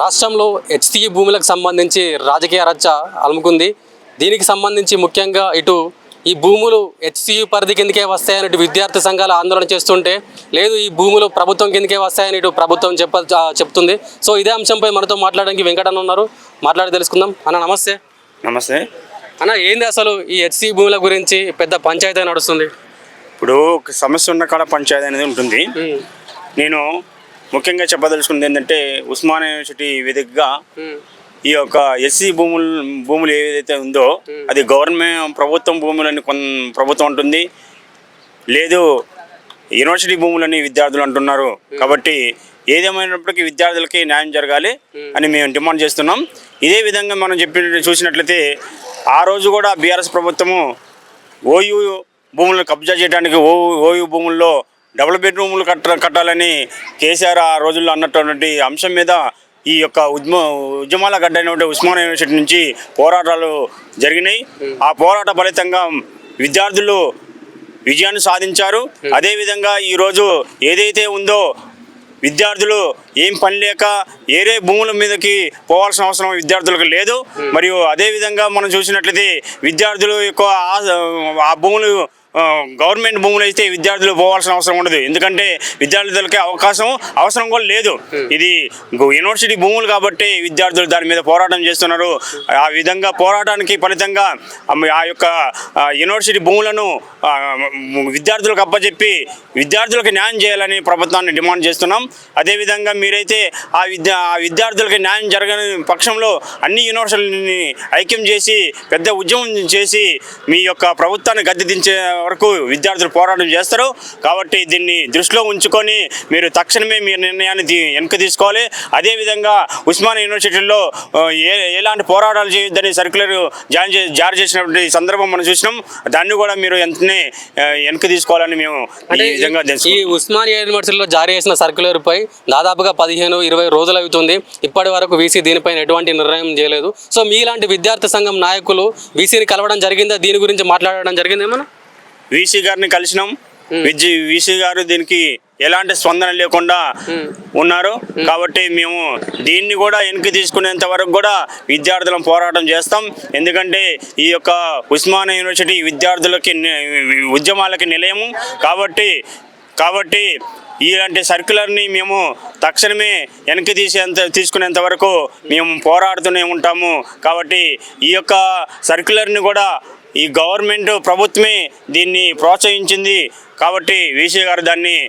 రాష్ట్రంలో హెచ్సిఈ భూములకు సంబంధించి రాజకీయ రచ్చ అలుముకుంది. దీనికి సంబంధించి ముఖ్యంగా ఇటు ఈ భూములు హెచ్సియు పరిధి కిందకే వస్తాయని ఇటు విద్యార్థి సంఘాలు ఆందోళన చేస్తుంటే లేదు ఈ భూములు ప్రభుత్వం కిందకే వస్తాయని ఇటు ప్రభుత్వం చెప్ప చెప్తుంది. సో ఇదే అంశంపై మనతో మాట్లాడడానికి వెంకటన్న ఉన్నారు. మాట్లాడి తెలుసుకుందాం. అన్న నమస్తే. నమస్తే. అన్న ఏంది అసలు ఈ హెచ్సిఈ భూముల గురించి పెద్ద పంచాయతీ నడుస్తుంది? ఇప్పుడు ఒక సమస్య ఉన్న కాడ పంచాయతీ అనేది ఉంటుంది. నేను ముఖ్యంగా చెప్పదలుచుకుంది ఏంటంటే ఉస్మానియా యూనివర్సిటీ వేదికగా ఉమ్, ఈ యొక్క ఎస్సీ భూములు భూములు ఏదైతే ఉందో అది గవర్నమెంట్ ప్రభుత్వం భూములని కొన్ ప్రభుత్వం అంటుంది. లేదు యూనివర్సిటీ భూములని విద్యార్థులు అంటున్నారు. కాబట్టి ఏదేమైనప్పటికీ విద్యార్థులకి న్యాయం జరగాలి అని మేము డిమాండ్ చేస్తున్నాం. ఇదే విధంగా మనం చెప్పిన చూసినట్లయితే ఆ రోజు కూడా బీఆర్ఎస్ ప్రభుత్వము ఓయూ భూములను కబ్జా చేయడానికి ఓ ఓయూ భూముల్లో డబుల్ బెడ్రూములు కట్ట కట్టాలని కేసీఆర్ ఆ రోజుల్లో అన్నటువంటి అంశం మీద ఈ యొక్క ఉద్యమ ఉద్యమాల గడ్డ అయినటువంటి ఉస్మానియా యూనివర్సిటీ నుంచి పోరాటాలు జరిగినాయి. ఆ పోరాట ఫలితంగా విద్యార్థులు విజయాన్ని సాధించారు. అదేవిధంగా ఈరోజు ఏదైతే ఉందో విద్యార్థులు ఏం పని లేక ఏరే భూముల మీదకి పోవాల్సిన అవసరం విద్యార్థులకు లేదు. మరియు అదేవిధంగా మనం చూసినట్లయితే విద్యార్థులు యొక్క ఆ- భూములు గవర్నమెంట్ భూములు అయితే విద్యార్థులు పోవాల్సిన అవసరం ఉండదు. ఎందుకంటే విద్యార్థులకి అవకాశం అవసరం కూడా లేదు. ఇది యూనివర్సిటీ భూములు కాబట్టి విద్యార్థులు దాని మీద పోరాటం చేస్తున్నారు. ఆ విధంగా పోరాటానికి ఫలితంగా ఆ యొక్క యూనివర్సిటీ భూములను విద్యార్థులకు అప్పచెప్పి విద్యార్థులకు న్యాయం చేయాలని ప్రభుత్వాన్ని డిమాండ్ చేస్తున్నాం. అదేవిధంగా మీరైతే ఆ విద్యా ఆ విద్యార్థులకి న్యాయం జరగని పక్షంలో అన్ని యూనివర్సిటీని ఐక్యం చేసి పెద్ద ఉద్యమం చేసి మీ యొక్క ప్రభుత్వాన్ని గద్దెదించే వరకు విద్యార్థులు పోరాటం చేస్తారు. కాబట్టి దీన్ని దృష్టిలో ఉంచుకొని మీరు తక్షణమే మీ నిర్ణయాన్ని వెనక తీసుకోవాలి. అదేవిధంగా ఉస్మానియా యూనివర్సిటీలో ఏ ఎలాంటి పోరాటాలు చేయొద్దని సర్క్యులర్ జారీ జారీ చేసినటువంటి సందర్భం మనం చూసినాం. దాన్ని కూడా మీరు ఎంత వెంటనే ఆ, వెనక్కి తీసుకోవాలని మేము ఈ విధంగా ఈ ఉస్మానియా యూనివర్సిటీలో జారీ చేసిన సర్క్యులర్ పై దాదాపుగా పదిహేను ఇరవై రోజులు అవుతుంది. ఇప్పటి వరకు వీసీ దీనిపైన ఎటువంటి నిర్ణయం చేయలేదు. సో మీలాంటి విద్యార్థి సంఘం నాయకులు వీసీని కలవడం జరిగిందా? దీని గురించి మాట్లాడడం జరిగిందేమన్నా వీసీ గారిని కలిసినాం. విజయ్ వీసీ గారు దీనికి ఎలాంటి స్పందన లేకుండా ఉన్నారు. కాబట్టి మేము దీన్ని కూడా వెనక్కి తీసుకునేంత వరకు కూడా విద్యార్థులను పోరాటం చేస్తాం. ఎందుకంటే ఈ యొక్క ఉస్మానియా యూనివర్సిటీ విద్యార్థులకి ఉద్యమాలకి నిలయము. కాబట్టి కాబట్టి ఇలాంటి సర్క్యులర్ని మేము తక్షణమే వెనక్కి తీసేంత తీసుకునేంత వరకు మేము పోరాడుతూనే ఉంటాము. కాబట్టి ఈ యొక్క సర్క్యులర్ని కూడా ఈ గవర్నమెంట్ ప్రభుత్వమే దీన్ని ప్రోత్సహించింది. కాబట్టి వీసీ గారు దాన్ని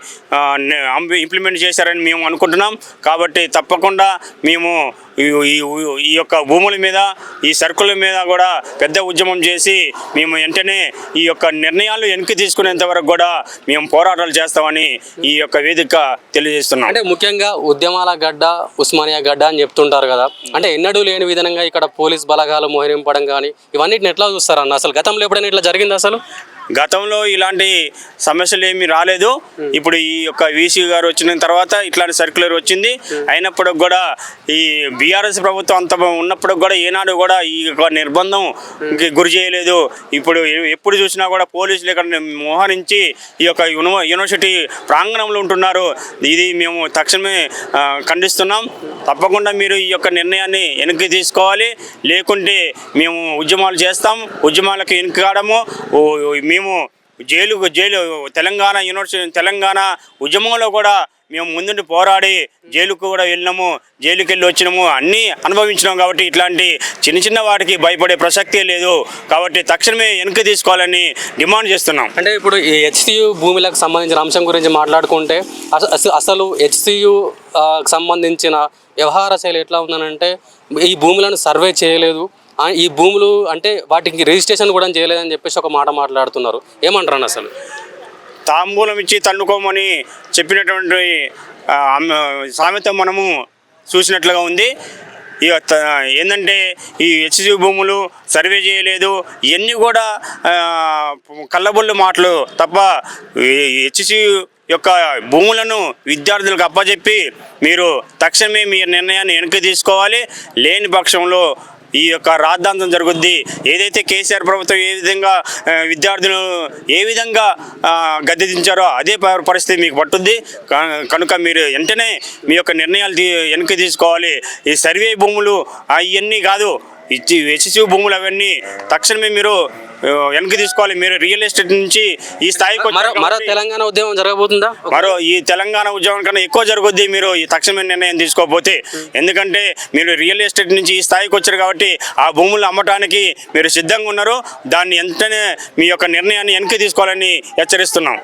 ఇంప్లిమెంట్ చేశారని మేము అనుకుంటున్నాం. కాబట్టి తప్పకుండా మేము ఈ- ఈ ఈ యొక్క భూముల మీద ఈ సరుకుల మీద కూడా పెద్ద ఉద్యమం చేసి మేము వెంటనే ఈ యొక్క నిర్ణయాలు వెనక్కి తీసుకునేంత వరకు కూడా మేము పోరాటాలు చేస్తామని ఈ యొక్క వేదిక తెలియజేస్తున్నాం. అంటే ముఖ్యంగా ఉద్యమాల గడ్డ ఉస్మానియా గడ్డ అని చెప్తుంటారు కదా. అంటే ఎన్నడూ లేని విధంగా ఇక్కడ పోలీస్ బలగాలు మోహరింపడం కానీ ఇవన్నిటిని ఎట్లా చూస్తారన్న? అసలు గతంలో ఎప్పుడైనా ఇట్లా జరిగింది అసలు? గతంలో ఇలాంటి సమస్యలు ఏమీ రాలేదు. ఇప్పుడు ఈ యొక్క వీసీ గారు వచ్చిన తర్వాత ఇట్లాంటి సర్క్యులర్ వచ్చింది. అయినప్పుడు కూడా ఈ బీఆర్ఎస్ ప్రభుత్వం అంత ఉన్నప్పుడు కూడా ఏనాడు కూడా ఈ యొక్క నిర్బంధం గురి చేయలేదు. ఇప్పుడు ఎప్పుడు చూసినా కూడా పోలీసులు ఇక్కడ మోహరించి ఈ యొక్క యూనివ- యూనివర్సిటీ ప్రాంగణంలో ఉంటున్నారు. ఇది మేము తక్షణమే ఖండిస్తున్నాం. తప్పకుండా మీరు ఈ యొక్క నిర్ణయాన్ని వెనక్కి తీసుకోవాలి. లేకుంటే మేము ఉద్యమాలు చేస్తాం. ఉద్యమాలకు ఓ- ఓ- మేము జైలుకు జైలు తెలంగాణ యూనివర్సిటీ తెలంగాణ ఉద్యమంలో కూడా మేము ముందుండి పోరాడి జైలుకు కూడా వెళ్ళినాము జైలుకి వెళ్ళి వచ్చినాము అన్నీ అనుభవించినాం కాబట్టి ఇట్లాంటి చిన్న చిన్న వాటికి భయపడే ప్రసక్తే లేదు కాబట్టి తక్షణమే వెనక్కి తీసుకోవాలని డిమాండ్ చేస్తున్నాం. అంటే ఇప్పుడు ఈ హెచ్సియు భూములకు సంబంధించిన అంశం గురించి మాట్లాడుకుంటే అసలు హెచ్సియు సంబంధించిన వ్యవహార శైలి ఎట్లా ఉందనంటే ఈ భూములను సర్వే చేయలేదు ఈ భూములు అంటే వాటికి రిజిస్ట్రేషన్ కూడా చేయలేదని చెప్పేసి ఒక మాట మాట్లాడుతున్నారు. ఏమంటారు అసలు? తాంబూలం ఇచ్చి తన్నుకోమని చెప్పినటువంటి సామెత మనము చూసినట్లుగా ఉంది. ఇక త- ఏంటంటే ఈ హెచ్సి భూములు సర్వే చేయలేదు. ఇవన్నీ కూడా ఆ, కళ్ళబొల్లు మాటలు తప్ప హెచ్సి యొక్క భూములను విద్యార్థులకు అప్పచెప్పి మీరు తక్షణమే మీ నిర్ణయాన్ని వెనక్కి తీసుకోవాలి. లేని పక్షంలో ఈ యొక్క రాద్ధాంతం జరుగుద్ది. ఏదైతే కేసీఆర్ ప్రభుత్వం ఏ విధంగా విద్యార్థులు ఏ విధంగా ఆ, గద్దె దించారో అదే పరిస్థితి మీకు పట్టుద్ది. కనుక మీరు వెంటనే మీ యొక్క నిర్ణయాలు తీ- వెనక్కి తీసుకోవాలి. ఈ సర్వే భూములు అవన్నీ కాదు. ఇచ్చి హెచ్సి భూములు అవన్నీ తక్షణమే మీరు వెనక్కి తీసుకోవాలి. మీరు రియల్ ఎస్టేట్ నుంచి ఈ స్థాయికి మరో తెలంగాణ ఉద్యమం జరగబోతుందా? మరో ఈ తెలంగాణ ఉద్యమం కన్నా ఎక్కువ జరుగుద్ది మీరు ఈ తక్షణమే నిర్ణయం తీసుకోకపోతే. ఎందుకంటే మీరు రియల్ ఎస్టేట్ నుంచి ఈ స్థాయికి వచ్చారు కాబట్టి ఆ భూములు అమ్మటానికి మీరు సిద్ధంగా ఉన్నారు. దాన్ని వెంటనే మీ యొక్క నిర్ణయాన్ని వెనక్కి తీసుకోవాలని హెచ్చరిస్తున్నాం.